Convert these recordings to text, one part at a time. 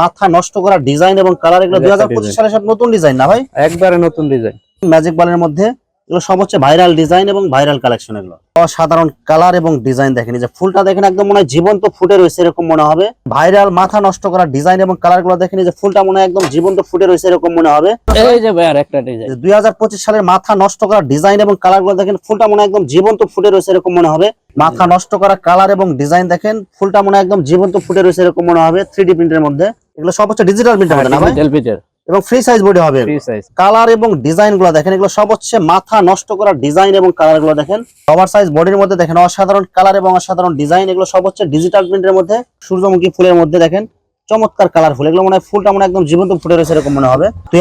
মাথা নষ্ট করা ডিজাইন এবং কালার এগুলো দুই হাজার পঁচিশ সালে সব নতুন ডিজাইন না ভাই? একবারে নতুন ডিজাইন ম্যাজিক বলের মধ্যে এগুলো সব হচ্ছে ভাইরাল ডিজাইন এবং ভাইরাল কালেকশন এগুলো। অসাধারণ কালার এবং ডিজাইন দেখেন যে ফুলটা দেখেন একদম মনে হয় জীবন্ত ফুটে রয়েছে এরকম মনে হবে। ভাইরাল মাথা নষ্ট করা ডিজাইন এবং কালারগুলো দেখেন যে ফুলটা মনে হয় একদম জীবন্ত ফুটে রয়েছে এরকম মনে হবে। এই যে ভাই আর একটা ডিজাইন দুই হাজার পঁচিশ সালের মাথা নষ্ট করা ডিজাইন এবং কালারগুলো দেখেন ফুলটা মনে হয় একদম জীবন্ত ফুটে রয়েছে এরকম মনে হবে। মাথা নষ্ট করা কালার এবং ডিজাইন দেখেন ফুলটা মনে হয় একদম জীবন্ত ফুটে রয়েছে এরকম মনে হবে থ্রি ডি প্রিন্টের মধ্যে। এগুলো সব হচ্ছে ডিজিটাল প্রিন্ট হবে না ভাই? ডিজিটাল প্রিন্টার এবং ফ্রি সাইজ বডি হবে। ফ্রি সাইজ কালার এবং ডিজাইনগুলো দেখেন এগুলো সব হচ্ছে মাথা নষ্ট করা ডিজাইন এবং কালারগুলো দেখেন। ওভার সাইজ বডির মধ্যে দেখেন অসাধারণ কালার এবং অসাধারণ ডিজাইন এগুলো সব হচ্ছে ডিজিটাল প্রিন্টের মধ্যে। সূর্যমুখী ফুলের মধ্যে দেখেন। চমৎকার কালারফুল এগুলো মনে হয় ফুলটা মনে একদম জীবন্ত ফুটে রয়েছে এরকম মনে হবে। দুই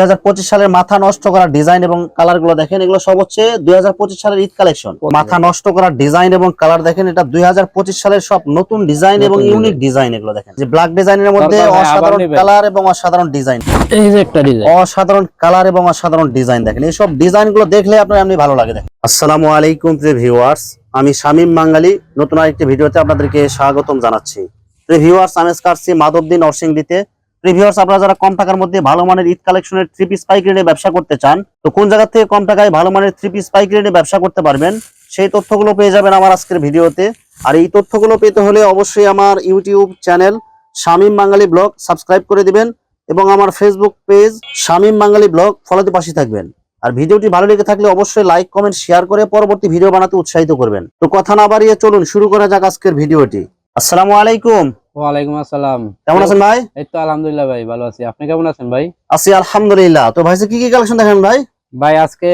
সালের মাথা নষ্ট করা ডিজাইন এবং কালারগুলো দেখেন এগুলো সব হচ্ছে দুই হাজার পঁচিশ সালের ঈদ কালেকশন মাথা নষ্ট করা ডিজাইন এবং কালার দেখেন এটা দুই হাজার পঁচিশ সালের সব নতুন ডিজাইন এবং ইউনিক ডিজাইন এগুলো দেখেন। যে ব্ল্যাক ডিজাইনের মধ্যে অসাধারণ কালার এবং অসাধারণ ডিজাইন এই যে একটা ডিজাইন অসাধারণ কালার এবং অসাধারণ ডিজাইন দেখেন। এইসব ডিজাইনগুলো দেখলে আপনার এমনি ভালো লাগে দেখেন। আসসালামু আলাইকুম প্রিয় ভিউয়ার্স আমি শামীম বাঙালি। নতুন আরেকটি ভিডিওতে আপনাদেরকে স্বাগতম জানাচ্ছি। প্রিয় ভিউয়ার্স আমি কাটছি মাধবদী, নরসিংদীতে। প্রিয় ভিউয়ার্স আপনারা যারা কম টাকার মধ্যে ভালো মানের ঈদ কালেকশনের থ্রি পিস পাইক রেটে ব্যবসা করতে চান, তো কোন জায়গা থেকে কম টাকায় ভালো মানের থ্রি পিস পাইক রেটে ব্যবসা করতে পারবেন, সেই তথ্যগুলো পেয়ে যাবেন আমার আজকের ভিডিওতে। আর এই তথ্যগুলো পেতে হলে অবশ্যই আমার YouTube channel Shamim Bangali blog subscribe করে দিবেন এবং আমার Facebook page Shamim Bangali blog ফলোতে পাশে থাকবেন। আর ভিডিওটি ভালো লেগে থাকলে অবশ্যই লাইক কমেন্ট শেয়ার করে পরবর্তী ভিডিও বানাতে উৎসাহিত করবেন। তো কথা না বাড়িয়ে চলুন, শুরু করা যাক আজকের ভিডিওটি। আসসালামু আলাইকুম। ওয়ালাইকুম আসসালাম। কেমন আছেন ভাই? এই তো আলহামদুলিল্লাহ ভাই ভালো আছি। আপনি কেমন আছেন ভাই? আছি আলহামদুলিল্লাহ। তো ভাই কি কি কালেকশন দেখেন ভাই? ভাই আজকে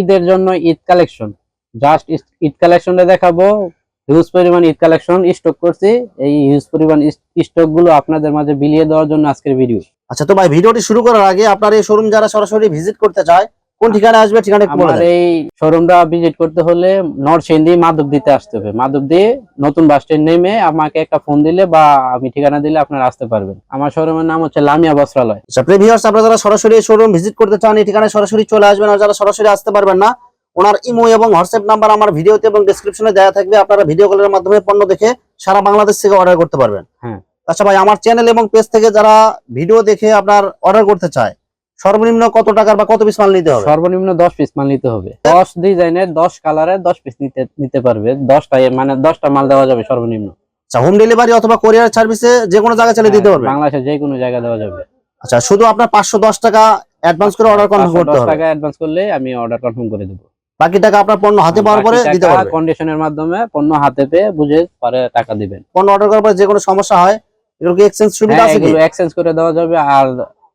ঈদের জন্য ঈদ কালেকশন জাস্ট ঈদ কালেকশনটা দেখাবো। হিউজ পরিমাণ ঈদ কালেকশন স্টক করছি। এই হিউজ পরিমাণ স্টকগুলো আপনাদের মাঝে বিলিয়ে দেওয়ার জন্য আজকের ভিডিও আচ্ছা তো ভাই ভিডিওটি শুরু করার আগে আপনার এই শোরুম যারা সরাসরি ভিজিট করতে চায় কোন ঠিকানা আসবে ঠিকানা আমার এই শোরুমটা ভিজিট করতে হলে নরসিংদী মাধব দিতে আসতে হবে। মাধব দিয়ে নতুন বাস স্ট্যান্ড নেমে আমাকে একটা ফোন দিলে বা আমি ঠিকানা দিলে আপনারা আসতে পারবেন। আমার শোরুমের নাম হচ্ছে লামিয়া বস্ত্রালয়। আচ্ছা প্রিভিয়ার্স আপনারা যারা সরাসরি শোরুম ভিজিট করতে চান এই ঠিকানায় সরাসরি চলে আসবেন আর যারা সরাসরি আসতে পারবেন না ওনার ইমো এবং হোয়াটসঅ্যাপ নাম্বার আমার ভিডিওতে এবং ডেসক্রিপশনে দেওয়া থাকবে। আপনারা ভিডিও কলের মাধ্যমে পণ্য দেখে সারা বাংলাদেশ থেকে অর্ডার করতে পারবেন। হ্যাঁ। আচ্ছা ভাই আমার চ্যানেল এবং পেজ থেকে যারা ভিডিও দেখে আপনার অর্ডার করতে চায় সর্বনিম্ন কত টাকার বা কত পিস মাল নিতে হবে? সর্বনিম্ন দশ পিস মাল নিতে হবে। দশ ডিজাইনের দশ কালারের দশ পিস নিতে নিতে পারবে। দশটা মানে দশটা মাল দেওয়া যাবে সর্বনিম্ন। আচ্ছা হোম ডেলিভারি অথবা কোরিয়ার সার্ভিসে যে কোনো জায়গায় চালিয়ে দিতে পারবে? বাংলাদেশের যে কোনো জায়গায় দেওয়া যাবে। আচ্ছা শুধু আপনার পাঁচশো দশ টাকা অ্যাডভান্স করে অর্ডার কনফার্ম করতে 510 হবে? টাকা অ্যাডভান্স করলে আমি অর্ডার কনফার্ম করে দেবো। বাকি টাকা আপনার পণ্য হাতে পাওয়ার পরে দিতে পারবে? কন্ডিশনের মাধ্যমে পণ্য হাতে পেয়ে বুঝে পরে টাকা দিবেন। পণ্য অর্ডার করার পরে যে কোনো সমস্যা হয় এগুলো কি এক্সচেঞ্জ সুবিধা হ্যাঁ আছে কি? এক্সচেঞ্জ করে দেওয়া যাবে আর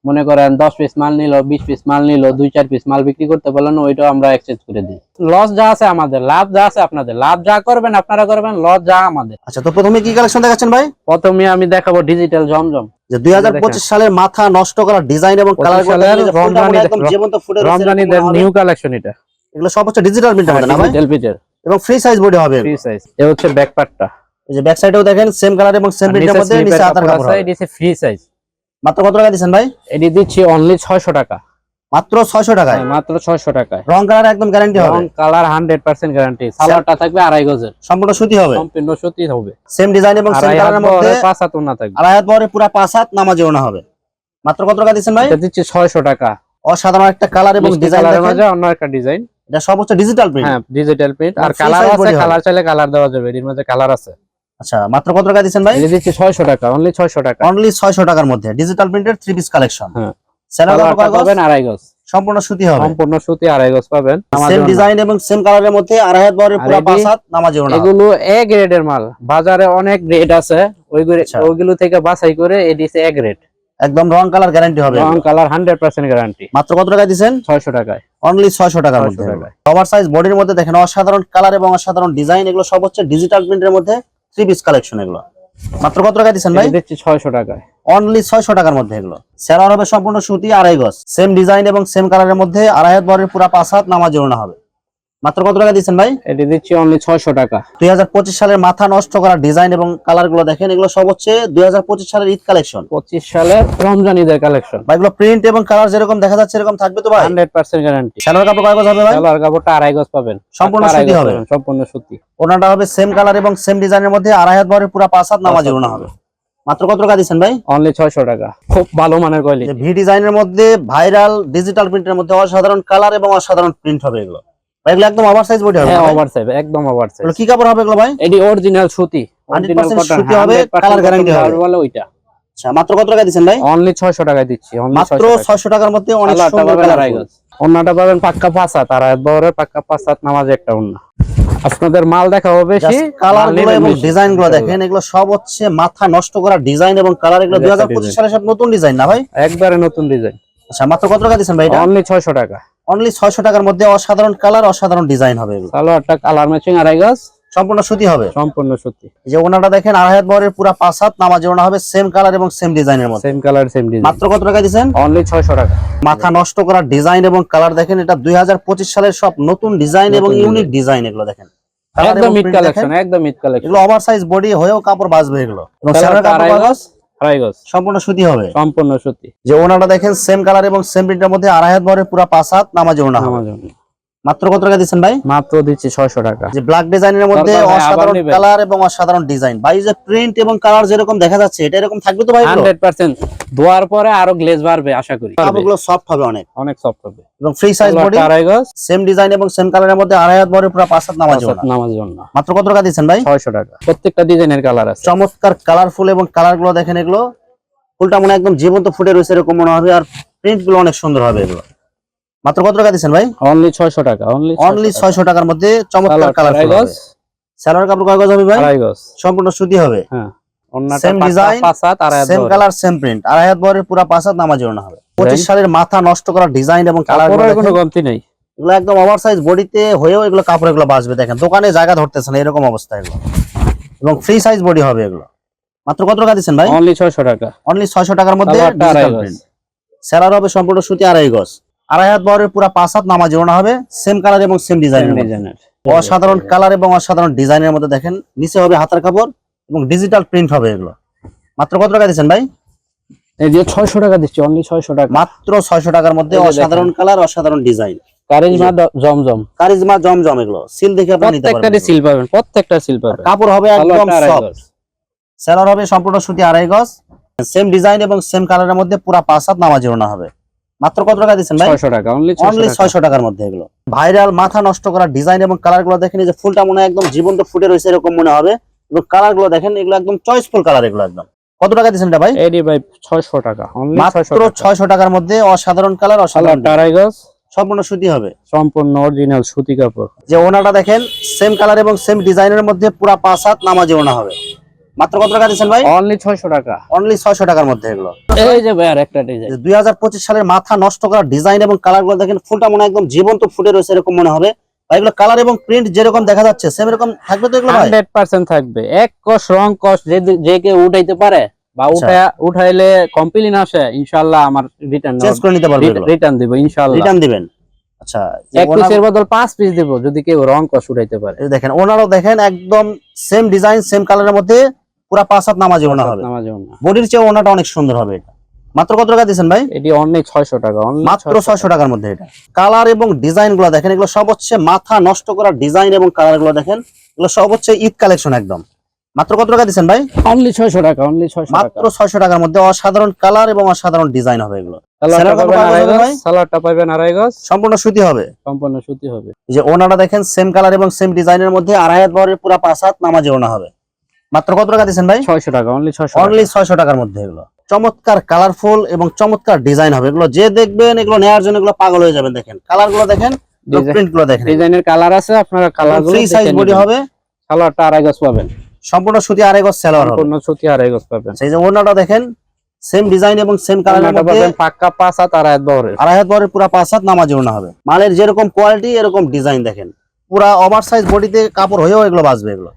মনে করেন দশ পিস মাল নিল বিশ পিস মাল নিল দুই চার পিস মাল বিক্রি করতে পারলেন ওইটাও আমরা এক্সচেঞ্জ করে দিই। লস যা আছে আমাদের লাভ যা আছে আপনাদের। লাভ যা করবেন আপনারা করবেন লস যা আমাদের। আচ্ছা তো প্রথমে কি কালেকশন দেখাচ্ছেন ভাই? প্রথমে আমি দেখাবো ডিজিটাল জমজম। যে দুই সালের মাথা নষ্ট করা ডিজাইন এবং কালার 25 সালের রমজানি- একদম জীবন্ত ফুটে রয়েছে রমজানিদের এরকম হবে। নিউ কালেকশন এটা। এগুলো সব হচ্ছে ডিজিটাল প্রিন্ট হবে না ভাই? ডিজিটাল পিচার এবং ফ্রি সাইজ বডি হবে। ফ্রি সাইজ এ হচ্ছে ব্যাক পার্টটা এই যে ব্যাক সাইডেও দেখেন সেম কালার এবং সেম প্রিন্টের মধ্যে নিচে আতার কাপড় হবে। এটি ফ্রি সাইজ মাত্র কত টাকা দিচ্ছেন ভাই? এটি দিচ্ছি অনলি ছয়শো টাকা। মাত্র 600 টাকায়? হ্যাঁ, মাত্র ছয়শো টাকায়। রং কালার একদম গ্যারান্টি হবে? রং কালার হান্ড্রেড পার্সেন্ট গ্যারান্টি সালোয়ারটা থাকবে আড়াই গজের। সম্পূর্ণ সুতি হবে? সম্পূর্ণ সত্যি হবে। সেম ডিজাইন এবং সেম হাত কালারের মধ্যে পাঁচ হাত ওড়না থাকবে। আড়াই হাত পরে পুরো পাঁচ হাত নামাজে ওনা হবে। মাত্র কত টাকা দিচ্ছেন ভাই? দিচ্ছি ছয়শো টাকা। অসাধারণ একটা কালার এবং ডিজাইন মাঝে অন্য একটা ডিজাইন এটা সব হচ্ছে ডিজিটাল প্রিন্ট হ্যাঁ ডিজিটাল প্রিন্ট আর কালার আছে কালার চাইলে কালার দেওয়া যাবে। এর মধ্যে কালার আছে। আচ্ছা মাত্র কত টাকা দিচ্ছেন ভাই? দিচ্ছি ছয়শো টাকা অনলি ছয়শো টাকা। অনলি 600 টাকার মধ্যে ডিজিটাল প্রিন্টের থ্রি পিস কালেকশন হ্যাঁ। পাবেন আড়াই গজ। সম্পূর্ণ সুতি হবে। সম্পূর্ণ সুতি আড়াই গজ পাবেন। সেম আমাদের ডিজাইন এবং সেম কালারের মধ্যে আড়াই হাত বরের পুরো পাঁচ হাত নামাজে ওনা এগুলো এ গ্রেডের মাল। বাজারে অনেক গ্রেড আছে। ওইগুলো আচ্ছা। ওইগুলো থেকে বাছাই করে এটি এ গ্রেড একদম রং কালার গ্যারান্টি হবে। রং কালার হান্ড্রেড পার্সেন্ট গ্যারান্টি মাত্র কত টাকায় অনলি 600 টাকার মধ্যে। টাকায়। ওভার সাইজ বডির মধ্যে দেখেন অসাধারণ কালার এবং অসাধারণ ডিজাইন এগুলো সব হচ্ছে ডিজিটাল প্রিন্টের মধ্যে। থ্রি পিস কালেকশন এগুলো। মাত্র কত টাকা দিচ্ছেন ভাই? দেখছি দিচ্ছি ছয়শো টাকায়। অনলি 600 টাকার মধ্যে এগুলো। সেলার হবে সম্পূর্ণ সুতি আড়াই গজ। সেম ডিজাইন এবং সেম কালারের মধ্যে আড়াই হাত বরের পুরা পাঁচ হাত নামাজ ওনা হবে। মাত্র কত টাকা দিচ্ছেন ভাই? এটি দিচ্ছি অনলি ছয়শো টাকা। দুই হাজার পঁচিশ সালের মাথা নষ্ট করা ডিজাইন এবং কালারগুলো দেখেন এগুলো সব হচ্ছে দুই হাজার পঁচিশ সালের ঈদ কালেকশন পঁচিশ সালের রমজান ঈদের কালেকশন ভাই এগুলো প্রিন্ট এবং কালার যেরকম দেখা যাচ্ছে এরকম থাকবে তো ভাই? হান্ড্রেড পার্সেন্ট গ্যারান্টি সালোয়ার কাপড় কয় গজ হবে ভাই? সালোয়ার কাপড়টা আড়াই গজ পাবেন। সম্পূর্ণ সুতি হবে। সম্পূর্ণ সুতি। ওনাটা হবে সেম কালার এবং সেম ডিজাইনের মধ্যে আড়াই হাত বরের পুরো পাঁচ হাত নামাজে ওনা হবে। মাত্র কত টাকা দিচ্ছেন ভাই? অনলি ছয়শো টাকা। খুব ভালো মানের কোয়ালিটি ভি ডিজাইনের মধ্যে ভাইরাল ডিজিটাল প্রিন্টের মধ্যে অসাধারণ কালার এবং অসাধারণ প্রিন্ট হবে এগুলো। এগুলো একদম ওভার সাইজ বডি হবে হ্যাঁ না ভাই? ওভার সাইজ একদম ওভার সাইজ এগুলো কি কাপড় হবে এগুলো ভাই? এটি অরিজিনাল সুতি 100% সুতি হবে, colour guarantee হবে। বলে ওইটা। আচ্ছা মাত্র কত টাকা দিচ্ছেন ভাই? অনলি ছয়শো টাকায় দিচ্ছি মাত্র 600 টাকার মধ্যে অনেক সুন্দর কালার। অন্যটা পাবেন পাক্কা পাঁচা তারা একবারে পাক্কা পাঁচাত নামাজ একটা অন্য আপনাদের মাল দেখা হবে বেশি কালারগুলো এবং ডিজাইনগুলো দেখেন এগুলো সব হচ্ছে মাথা নষ্ট করা ডিজাইন এবং কালার এগুলো দুই এটা হাজার পঁচিশ design। সালে সব নতুন ডিজাইন না ভাই? একবারে নতুন ডিজাইন আচ্ছা মাত্র কত টাকা দিচ্ছেন ভাই এটা? অনলি ছয়শো টাকা। অনলি ছয়শো টাকার মধ্যে অসাধারণ কালার অসাধারণ ডিজাইন হবে সালোয়ারটা কালার ম্যাচিং আড়াই গজ সম্পূর্ণ সুতি হবে। সম্পূর্ণ সুতি। এই যে ওনাটা দেখেন আড়াই হাত বরের পুরা পাঁচ হাত নামাজ ওনা হবে সেম কালার এবং সেম ডিজাইনের মধ্যে। সেম কালার সেম ডিজাইন মাত্র কত টাকা দিচ্ছেন অনলি ছয়শো টাকা। মাথা নষ্ট করা ডিজাইন এবং কালার দেখেন এটা দুই হাজার পঁচিশ সালের সব নতুন ডিজাইন এবং ইউনিক ডিজাইন এগুলো দেখেন। একদম মিড কালেকশন একদম মিড কালেকশন এগুলো ওভার সাইজ বডি হয়েও কাপড় বাঁচবে এগুলো। কাপড় আড়াই গজ সম্পূর্ণ সুতি হবে। সম্পূর্ণ সুতি। যে ওনাটা দেখেন সেম কালার এবং সেম প্রিন্টের মধ্যে আড়াই হাত ভরে পুরা পাঁচ হাত নামাজ ওনা জন্য। মাত্র কত টাকা দিচ্ছেন ভাই? মাত্র দিচ্ছি ছয়শো টাকা। যে ব্ল্যাক ডিজাইনের মধ্যে অসাধারণ কালার এবং অসাধারণ ডিজাইন ভাই যে প্রিন্ট এবং কালার যেরকম দেখা যাচ্ছে এটা এরকম থাকবে তো ভাই ধোয়ার পরে আরও গ্লেজ বাড়বে আশা করি। কাপড়গুলো সফট হবে অনেক। অনেক সফট হবে। এবং ফ্রি সাইজ বডি আড়াই গজ। সেম ডিজাইন এবং সেম কালারের মধ্যে আড়াই হাত পুরা পাঁচ হাত নামাজ নামাজ জন্য। মাত্র কত টাকা দিচ্ছেন ভাই? ছয়শো টাকা। প্রত্যেকটা ডিজাইনের কালার আছে। চমৎকার কালারফুল এবং কালারগুলো দেখেন এগুলো। ফুলটা মনে একদম জীবন্ত ফুটে রয়েছে এরকম মনে হবে আর প্রিন্টগুলো অনেক সুন্দর হবে এগুলো। মাত্র কত টাকা দিচ্ছেন ভাই? অনলি ছয়শো টাকা অনলি অনলি ছয়শো টাকার মধ্যে চমৎকার কালারফুল হবে। সালোয়ার কাপড় কয় গজ হবে ভাই? আড়াই গজ। সম্পূর্ণ সুতি হবে। হ্যাঁ হাত আর সেম কালার সেম প্রিন্ট আড়াই হাত বরের পুরা পাঁচ হাত নামাজ ওড়না হবে। পঁচিশ সালের মাথা নষ্ট করা ডিজাইন এবং কালার কোনো কমতি নেই। এগুলো একদম ওভার সাইজ বডিতে হয়েও এগুলো কাপড় এগুলো বাঁচবে। দেখেন দোকানে জায়গা ধরতেছে না এরকম অবস্থা এগুলো। এবং ফ্রি সাইজ বডি হবে এগুলো। মাত্র কত টাকা দিচ্ছেন ভাই? অনলি ছয়শো টাকা। অনলি ছয়শো টাকার মধ্যে ডিজিটাল প্রিন্ট স্যালার হবে সম্পূর্ণ সুতি আড়াই গজ। আড়াই হাত বরের পুরা পাঁচ হাত নামাজ ওড়না হবে। সেম কালার এবং সেম ডিজাইনের অসাধারণ কালার এবং অসাধারণ ডিজাইনের মধ্যে দেখেন নিচে হবে হাতার কাপড় এবং ডিজিটাল প্রিন্ট হবে এগুলো। মাত্র কত টাকা দিচ্ছেন ভাই? এই যে ছয়শো টাকা দিচ্ছি অনলি ছয়শো টাকা। মাত্র ছয়শো টাকার মধ্যে অসাধারণ কালার অসাধারণ ডিজাইন কারিজমা জমজম। কারিজমা জমজম এগুলো। সিল দেখে আপনি নিতে প্রত্যেকটা সিল পাবেন প্রত্যেকটা সিল পাবেন। কাপড় হবে একদম সালোয়ারটা সফট সেলার হবে সম্পূর্ণ সুতি আড়াই গজ। সেম ডিজাইন এবং সেম কালারের মধ্যে পুরা পাঁচ হাত নামাজ ওড়না হবে। মাত্র কত টাকা দিচ্ছেন ভাই? ছয়শো টাকা অনলি অনলি ছয়শো টাকার মধ্যে এগুলো। ভাইরাল মাথা নষ্ট করা ডিজাইন এবং কালারগুলো দেখেন এই যে ফুলটা মনে হয় একদম জীবন্ত ফুটে রয়েছে এরকম মনে হবে। এবং কালারগুলো দেখেন এগুলো একদম চয়েসফুল কালার এগুলো একদম। কত টাকা দিচ্ছেন এটা ভাই? এডি ভাই ছয়শো টাকা অনলি ছয়শো মাত্র টাকা। ছয়শো টাকার মধ্যে অসাধারণ কালার অসাধারণ আড়াই সম্পূর্ণ সুতি হবে। সম্পূর্ণ অরিজিনাল সুতি কাপড়। যে ওনাটা দেখেন সেম কালার এবং সেম ডিজাইনের মধ্যে পুরা পাঁচ হাত নামাজে ওনা হবে। মাত্র কত টাকা দিচ্ছেন ভাই? অনলি ছয়শো টাকা। অনলি ছয়শো টাকার মধ্যে এগুলো। এই যে ভাই আর একটা ডিজাইন দুই সালের মাথা নষ্ট করা ডিজাইন এবং দেখেন ফুলটা মনে একদম জীবন্ত ফুটে রয়েছে এরকম মনে হবে। এগুলো কালার এবং প্রিন্ট যেরকম দেখা যাচ্ছে সেম এরকম থাকবে তো এগুলো ভাই? থাকবে। এক কষ রং কষ যে যে কেউ উঠাইতে পারে বা আচ্ছা। উঠা উঠাইলে কমপ্লেন আসে ইনশাল্লাহ আমার রিটার্ন চেঞ্জ করে নিতে পারবে রিটার্ন দিব ইনশাল্লাহ রিটার্ন দিবেন। আচ্ছা এক পিসের বদল পাঁচ পিস দেবো যদি কেউ রং কষ উঠাইতে পারে। দেখেন ওনারও দেখেন একদম সেম ডিজাইন সেম কালারের মধ্যে পুরা পাঁচ হাত নামাজে ওনা হবে। বডির চেয়ে ওনাটা অনেক সুন্দর হবে এটা। মাত্র কত টাকা দিচ্ছেন ভাই? এটি অনেক ছয়শো টাকা মাত্র ছয়শো টাকার মধ্যে এটা। কালার এবং ডিজাইনগুলো দেখেন এগুলো সব হচ্ছে মাথা নষ্ট করা ডিজাইন এবং কালারগুলো দেখেন এগুলো সব হচ্ছে ঈদ কালেকশন একদম। মাত্র কত টাকা দিচ্ছেন ভাই? অনলি ছয়শো টাকা অনলি ছয়শো টাকা। মাত্র ছয়শো টাকার মধ্যে অসাধারণ কালার এবং অসাধারণ ডিজাইন হবে এগুলো। আড়াই গজ? ভাই? সালোয়ারটা পাবেন আড়াই গজ। সম্পূর্ণ সুতি হবে। সম্পূর্ণ সুতি হবে। যে ওনাটা দেখেন সেম কালার এবং সেম ডিজাইনের মধ্যে আড়াই হাত বরের পুরা পাঁচ হাত নামাজে ওনা হবে। মাত্র কত টাকা দিচ্ছেন ভাই? ছয়শো টাকা অনলি ছয়শো অনলি ছয়শো টাকার মধ্যে এগুলো। চমৎকার কালারফুল এবং চমৎকার ডিজাইন হবে। এগুলো যে দেখবেন এগুলো নেওয়ার জন্য এগুলো পাগল হয়ে যাবেন দেখেন। কালারগুলো দেখেন প্রিন্টগুলো দেখেন। ডিজাইনের কালার আছে আপনারা কালারগুলো ফ্রি সাইজ বডি হবে। সালোয়ারটা আড়াই গজ পাবেন। সম্পূর্ণ সুতি আড়াই গজ সেলোয়ার সম্পূর্ণ সুতি আড়াই গজ পাবেন। সেই যে ওনাটা দেখেন সেম ডিজাইন এবং সেম কালারের মধ্যে পাক্কা পাঁচ হাত আর এক বহরের। আড়াই হাত পুরা পাঁচ হাত নামাজে ওনা হবে। মালের যেরকম কোয়ালিটি এরকম ডিজাইন দেখেন। পুরা ওভার সাইজ বডিতে কাপড় হয়েও এগুলো বাঁচবে এগুলো।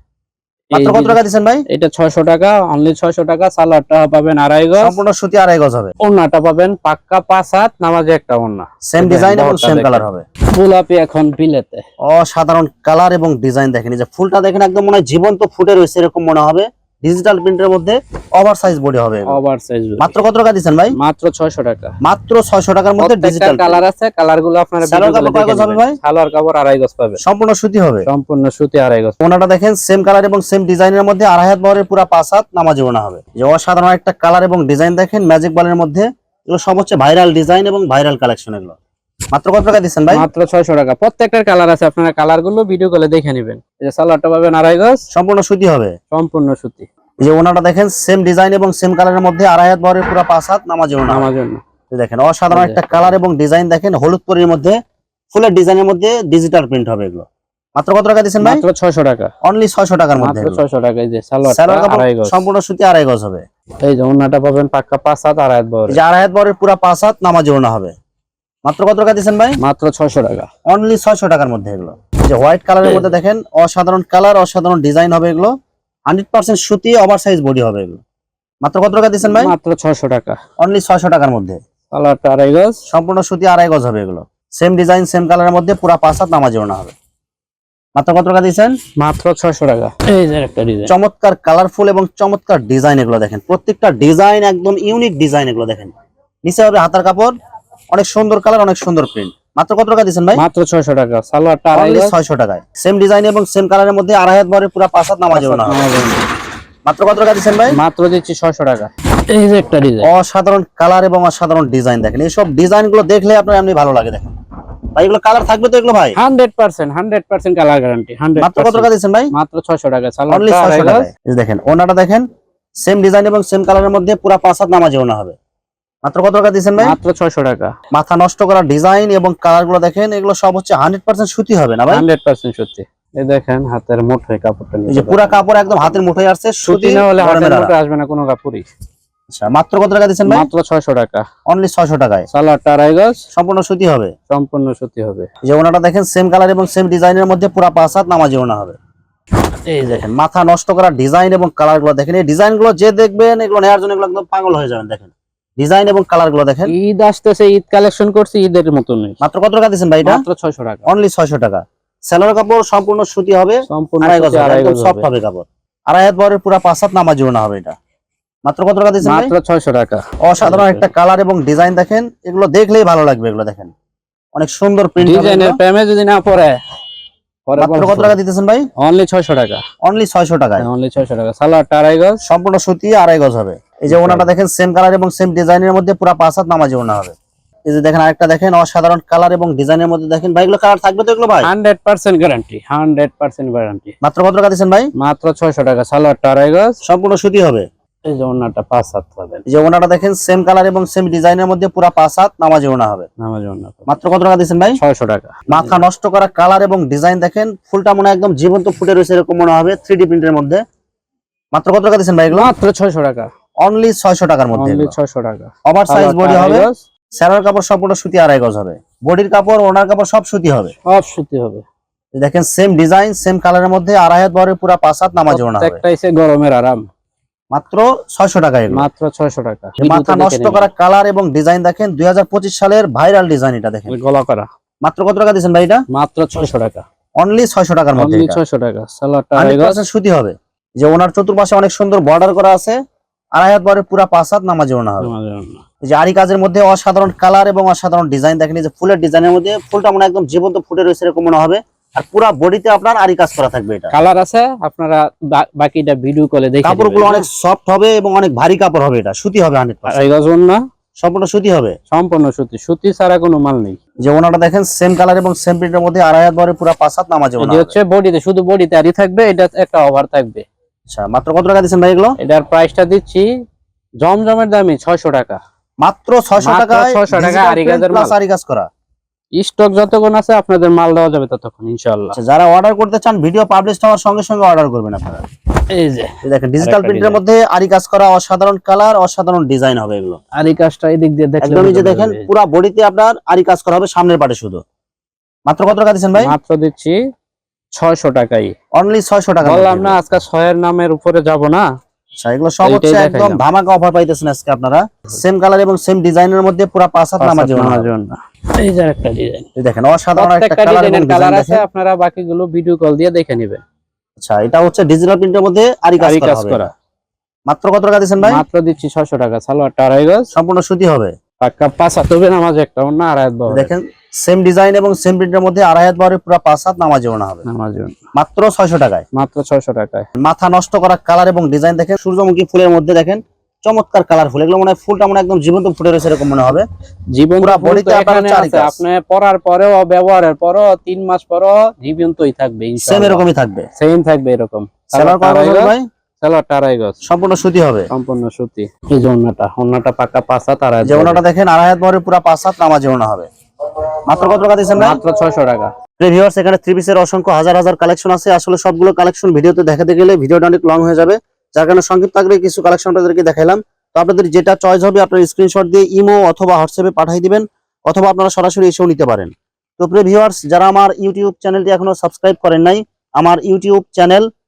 মাত্র কত টাকা দিবেন ভাই? এটা ছয়শো টাকা অনলি ছয়শো টাকা সালোয়ারটা পাবেন আড়াই গজ। সম্পূর্ণ সুতি আড়াই গজ হবে। ওন্নাটা পাবেন পাক্কা পাঁচ হাত নামাজে একটা ওন্না সেম ডিজাইন এবং সেম কালার হবে। গোলাপি এখন বিলেতে অসাধারণ কালার এবং ডিজাইন দেখেন। এই যে ফুলটা দেখেন একদম মনে হয় জীবন্ত ফুটে রয়েছে এরকম মনে হবে। ডিজিটাল প্রিন্টের মধ্যে ওভার সাইজ বডি হবে। ওভার সাইজ মাত্র কত টাকা দিচ্ছেন ভাই? মাত্র 600 টাকা। মাত্র ছয়শো টাকার মধ্যে ডিজিটাল কালার আছে কালারগুলো আপনারা সালোয়ার কাপড় কয় গজ হবে ভাই? সালোয়ার কাপড় আড়াই গজ পাবে। সম্পূর্ণ সুতি হবে। সম্পূর্ণ সুতি আড়াই গজ। ওনাটা দেখেন সেম কালার এবং সেম ডিজাইনের মধ্যে আড়াই হাত বহরের পুরো পাঁচ হাত নামাজি ওনা হবে। যে অসাধারণ একটা কালার এবং ডিজাইন দেখেন ম্যাজিক বলের মধ্যে। এগুলো সব হচ্ছে ভাইরাল ডিজাইন এবং ভাইরাল কালেকশন এগুলো। মাত্র কত টাকা দিচ্ছেন ভাই? মাত্র 600 টাকা। প্রত্যেকটার কালার আছে আপনারা কালারগুলো ভিডিও কলে দেখে নেবেন। এই যে সালোয়ারটা পাবেন আড়াই গজ। সম্পূর্ণ সুতি হবে? সম্পূর্ণ সুতি। এই যে ওনাটা দেখেন সেম ডিজাইন এবং সেম কালারের মধ্যে আড়াই হাত বহরের পুরো পাঁচ হাত জন্য এই দেখেন অসাধারণ একটা কালার এবং ডিজাইন দেখেন হলুদ পরির মধ্যে ফুলের ডিজাইনের মধ্যে ডিজিটাল প্রিন্ট হবে এগুলো। মাত্র কত টাকা দিচ্ছেন ভাই? মাত্র 600 টাকা। অনলি ছয়শো টাকার মধ্যে মাত্র 600 টাকা এই যে সালোয়ারটা সালোয়ার আড়াই গজ। সম্পূর্ণ সুতি আড়াই গজ হবে। এই যে ওন্নাটা পাবেন পাক্কা পাঁচ হাত আড়াই হাত যে আড়াই হাত বহরের পুরো পাঁচ হাত নামাজি হবে। মাত্র কত টাকা দিচ্ছেন ভাই? মাত্র 600 টাকা। অনলি ছয়শো টাকার মধ্যে এগুলো। যে হোয়াইট কালারের মধ্যে দেখেন অসাধারণ কালার অসাধারণ ডিজাইন হবে এগুলো। হান্ড্রেড পার্সেন্ট সুতি ওভার সাইজ বডি হবে এগুলো। মাত্র কত টাকা দিচ্ছেন ভাই? মাত্র 600 টাকা। অনলি ছয়শো টাকার মধ্যে। সালোয়ারটা আড়াই গজ। সম্পূর্ণ সুতি আড়াই গজ হবে এগুলো। সেম ডিজাইন সেম কালারের মধ্যে পুরো পাঁচ হাত নামাজি ওনা হবে। মাত্র কত টাকা দিচ্ছেন মাত্র 600 টাকা। এই যে একটা ডিজাইন চমৎকার কালারফুল এবং চমৎকার ডিজাইন এগুলো দেখেন। প্রত্যেকটা ডিজাইন একদম ইউনিক ডিজাইন এগুলো দেখেন। নিচে হবে হাতার কাপড় অনেক সুন্দর কালার অনেক সুন্দর প্রিন্ট মাত্র কত টাকা দিচ্ছেন ভাই? মাত্র 600 টাকা সালোয়ারটা আড়াই অনলি গজ ছয়শো টাকায়। সেম ডিজাইন এবং সেম কালারের মধ্যে আড়াই হাত বরের পুরো পাঁচ হাত নামাজ না। মাত্র কত টাকা দিচ্ছেন ভাই? মাত্র দিচ্ছি 600 টাকা। এই যে একটা ডিজাইন অসাধারণ কালার এবং অসাধারণ ডিজাইন দেখেন। এইসব ডিজাইনগুলো দেখলে আপনার এমনি ভালো লাগে দেখেন। ভাই এগুলো কালার থাকবে তো এগুলো ভাই? 100% 100% কালার গ্যারান্টি 100% মাত্র কত টাকা দিচ্ছেন ভাই? মাত্র 600 টাকা সালোয়ারটা দেখেন ওনাটা দেখেন সেম ডিজাইন এবং সেম কালারের মধ্যে পুরো পাঁচ হাত নামাজে ওনা হবে। মাত্র কত টাকা দিচ্ছেন ভাই? মাত্র 600 টাকা। মাথা নষ্ট করা ডিজাইন এবং কালারগুলো দেখেন এগুলো সব হচ্ছে হান্ড্রেড পার্সেন্ট সুতি হবে না ভাই? 100% সত্যি এই দেখেন হাতের মুঠোয় কাপড়টা এই যে পুরা কাপড় একদম হাতের মুঠোয় আসছে সুতি না হলে হাতের মুঠোয় আসবে না কোনো কাপড়ই। আচ্ছা মাত্র কত টাকা দিচ্ছেন ভাই? মাত্র 600 টাকা। অনলি ছয়শো টাকায়। সালোয়ারটা আড়াই গজ। সম্পূর্ণ সুতি হবে? সম্পূর্ণ সুতি হবে। যে ওনাটা দেখেন সেম কালার এবং সেম ডিজাইনের মধ্যে পুরা পাঁচ হাত নামাজি ওনা হবে। এই দেখেন মাথা নষ্ট করা ডিজাইন এবং কালারগুলো দেখেন। এই ডিজাইনগুলো যে দেখবেন এগুলো নেওয়ার জন্য এগুলো একদম পাগল হয়ে যাবেন দেখেন। ডিজাইন এবং কালারগুলো দেখেন। ঈদ আসতেছে ঈদ কালেকশন করছি ঈদের মতনই। মাত্র কত টাকা দিচ্ছেন ভাই এটা? মাত্র 600 টাকা। অনলি ছয়শো টাকা। সেলোর কাপড় সম্পূর্ণ সুতি হবে সম্পূর্ণ আড়াই গজ একদম সফট হবে। কাপড়। আড়াই হাত বরের পুরা পাঁচ হাত নামাজি ওনা হবে এটা। মাত্র কত টাকা দিচ্ছেন মাত্র 600 টাকা। অসাধারণ একটা কালার এবং ডিজাইন দেখেন। এগুলো দেখলেই ভালো লাগবে এগুলো দেখেন। অনেক সুন্দর প্রিন্ট ডিজাইনের প্রেমে যদি না পড়ে মাত্র কত টাকা দিতেছেন ভাই? অনলি 600 টাকা। অনলি ছয়শো টাকায়। অনলি 600 টাকা। সালোয়ারটা আড়াই গজ। সম্পূর্ণ সুতি আড়াই গজ হবে। এই যে ওনাটা দেখেন সেম কালার এবং সেম ডিজাইনের মধ্যে পুরো পাঁচ হাত নামাজি ওনা হবে। এই যে দেখেন আরেকটা দেখেন অসাধারণ কালার এবং ডিজাইনের মধ্যে দেখেন। ভাই এগুলো কালার থাকবে তো এগুলো ভাই? 100% গ্যারান্টি 100% গ্যারান্টি মাত্র কত টাকা দিচ্ছেন ভাই? মাত্র 600 টাকা সালোয়ারটা আড়াই গজ। সম্পূর্ণ সুতি হবে। এই যে ওন্নাটা পাঁচ হাত পাবেন। এই যে ওনাটা দেখেন সেম কালার এবং সেম ডিজাইনের মধ্যে পুরো পাঁচ হাত নামাজি ওনা হবে। নামাজ ওন্না মাত্র কত টাকা দিচ্ছেন ভাই? 600 টাকা। মাথা নষ্ট করা কালার এবং ডিজাইন দেখেন ফুলটা মনে হয় একদম জীবন্ত ফুটে রয়েছে এরকম মনে হবে থ্রি ডি প্রিন্টের মধ্যে। মাত্র কত টাকা দিচ্ছেন ভাই এগুলো? মাত্র 600 টাকা। অনলি ছয়শো টাকার মধ্যে অনলি 600 টাকা। ওভার সাইজ বডি হবে কাপড় সম্পূর্ণ সুতি আড়াই গজ হবে। বডির কাপড় ওনার কাপড় সব সুতি হবে। সব সুতি হবে। দেখেন সেম ডিজাইন সেম কালারের মধ্যে আড়াই হাত পুরো পাঁচ হাত নামাজ ওনা হবে। একটা এসে গরমের আরাম। মাত্র ছয়শো টাকা এগুলো। মাত্র 600 টাকা। মাথা নষ্ট করা কালার এবং ডিজাইন দেখেন দুই হাজার পঁচিশ সালের ভাইরাল ডিজাইন এটা দেখেন। গলা করা। মাত্র কত টাকা দিচ্ছেন ভাই এটা? মাত্র 600 টাকা। অনলি ছয়শো টাকার মধ্যে অনলি 600 টাকা। সুতি হবে। যে ওনার চতুর্পাশে অনেক সুন্দর বর্ডার করা আছে। আড়াই হাত বরের পুরা পাঁচ হাত নামাজ ওনা হবে। যে আরি কাজের মধ্যে অসাধারণ কালার এবং অসাধারণ ডিজাইন দেখেন যে ফুলের ডিজাইনের মধ্যে ফুলটা মনে একদম জীবন্ত ফুটে রয়েছে এরকম মনে হবে। আর পুরা বডিতে আপনার আরি কাজ করা থাকবে এটা। কালার আছে আপনারা বাকিটা ভিডিও কলে দেখে কাপড়গুলো অনেক সফট হবে এবং অনেক ভারী কাপড় হবে এটা। সুতি হবে হান্ড্রেড আড়াই গজ ওন্না সম্পূর্ণ সুতি হবে? সম্পূর্ণ সুতি। সুতি ছাড়া কোনো মাল নেই। যে ওনাটা দেখেন সেম কালার এবং সেম প্রিন্টের মধ্যে আড়াই হাত বরে পুরা পাঁচ হাত নামাজে ওনা হচ্ছে বডিতে শুধু বডিতে আরি থাকবে এটা একটা ওভার থাকবে। আচ্ছা মাত্র কত টাকা দিচ্ছেন ভাই এগুলো? এটার প্রাইসটা দিচ্ছি জমজমের দামই ছয়শো টাকা। মাত্র ছয়শো মাত্র টাকা 600 টাকা আরি মাল। আরি কাজ করা। স্টক যতক্ষণ আছে আপনাদের মাল দেওয়া যাবে ততক্ষণ ইনশাল্লাহ আচ্ছা যারা অর্ডার করতে চান ভিডিও পাবলিশ হওয়ার সঙ্গে সঙ্গে অর্ডার করবেন আপনারা। এই যে দেখেন ডিজিটাল প্রিন্টের মধ্যে আরি কাজ করা অসাধারণ কালার অসাধারণ ডিজাইন হবে এগুলো। আর কাজটা এদিক দিয়ে দেখলে একদমই যে দেখেন। পুরা বডিতে আপনার আরি কাজ করা হবে সামনের পাটে শুধু। মাত্র কত টাকা দিচ্ছেন ভাই? মাত্র দিচ্ছি ছয়শো টাকাই। অনলি ছয়শো টাকা বললাম না আজকে ছয়ের নামের উপরে যাব না। আচ্ছা এগুলো সব হচ্ছে একদম ধামাকা অফার পাইতেছেন আজকে আপনারা। সেম কালার এবং সেম ডিজাইনের মধ্যে পুরা পাঁচ হাত নামাজে ওনা নামাজ হবে। ওন্না। এই যে একটা ডিজাইন দেখেন অসাধারণ একটা কালার কালার আছে আপনারা বাকিগুলো ভিডিও কল দিয়ে দেখে নেবেন। আচ্ছা এটা হচ্ছে ডিজিটাল প্রিন্টের মধ্যে আরি কাজ করা কাজ হবে। করা। মাত্র কত টাকা দিচ্ছেন ভাই? মাত্র দিচ্ছি ছশো টাকা সালোয়ারটা আড়াই গজ। সম্পূর্ণ সুতি হবে। পাক্কা পাঁচ হাত হবে নামাজ একটা আড়াই হাত বহরের। দেখেন সেম ডিজাইন এবং সেম প্রিন্টের মধ্যে আড়াই হাত বারে পুরো পাঁচ হাত নামাজ ওড়না হবে। নামাজ মাত্র ছয়শো টাকায়। মাত্র ছয়শো টাকায়। মাথা নষ্ট করা কালার এবং ডিজাইন দেখেন সূর্যমুখী ফুলের মধ্যে দেখেন চমৎকার কালার ফুল এগুলো মনে হয় ফুলটা মনে একদম জীবন্ত ফুটে রয়েছে এরকম মনে হবে। জীবন পুরা ফুল body তো তে আপনার এখানে চারি আছে। কাজ। আপনি পরার পরেও ব্যবহারের পরও তিন মাস পরও জীবন্তই থাকবে সেম এরকমই থাকবে। সেম থাকবে এরকম। সেলার আড়াই ভাই? সালোয়ারটা আড়াই গজ সম্পূর্ণ সুতি হবে? সম্পূর্ণ সুতি। এই যে অন্যটা অন্যটা পাক্কা পাঁচ হাত আড়াই যে। দেখেন আড়াই হাত বারে পুরো পাঁচ হাত নামাজ হবে। মাত্র কত টাকা দিচ্ছেন মাত্র ছয়শো টাকা। ভিউয়ার্স এখানে থ্রি পিসের অসংখ্য হাজার হাজার কালেকশন আছে। আসলে সবগুলো কালেকশন ভিডিওতে দেখাতে গেলে ভিডিওটা অনেক লং হয়ে যাবে। যার কারণে সংক্ষিপ্ত কিছু কালেকশন আপনাদেরকে দেখাইলাম। তো আপনাদের যেটা চয়েস হবে আপনার স্ক্রিনশট দিয়ে ইমো অথবা হোয়াটসঅ্যাপে পাঠিয়ে দিবেন অথবা আপনারা সরাসরি এসেও নিতে পারেন। তো প্রিয় ভিউয়ার্স যারা আমার ইউটিউব চ্যানেলটি এখনও সাবস্ক্রাইব করেন নাই আমার YouTube channel